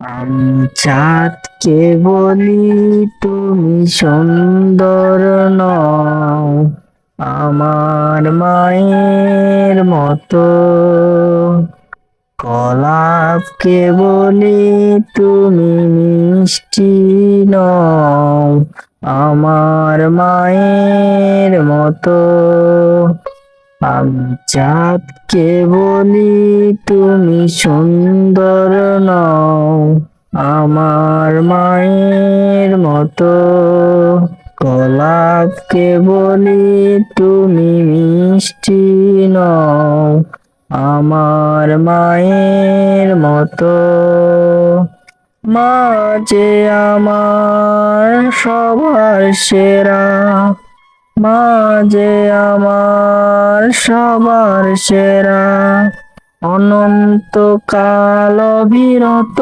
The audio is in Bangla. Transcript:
আমি চাঁদকে বলি তুমি সুন্দর নও, আমার মায়ের মতো। কলাপকে বলি তুমি মিষ্টি নও, আমার মায়ের মতো। আমি চাঁদকে বলি তুমি সুন্দর নও আমার মায়ের মতো গোলাপকে বলি তুমি মিষ্টি নও। আমার মায়ের মতো মা যে আমার সবার সেরা মা যে আমার সবার সেরা। অনন্ত কাল বিরত।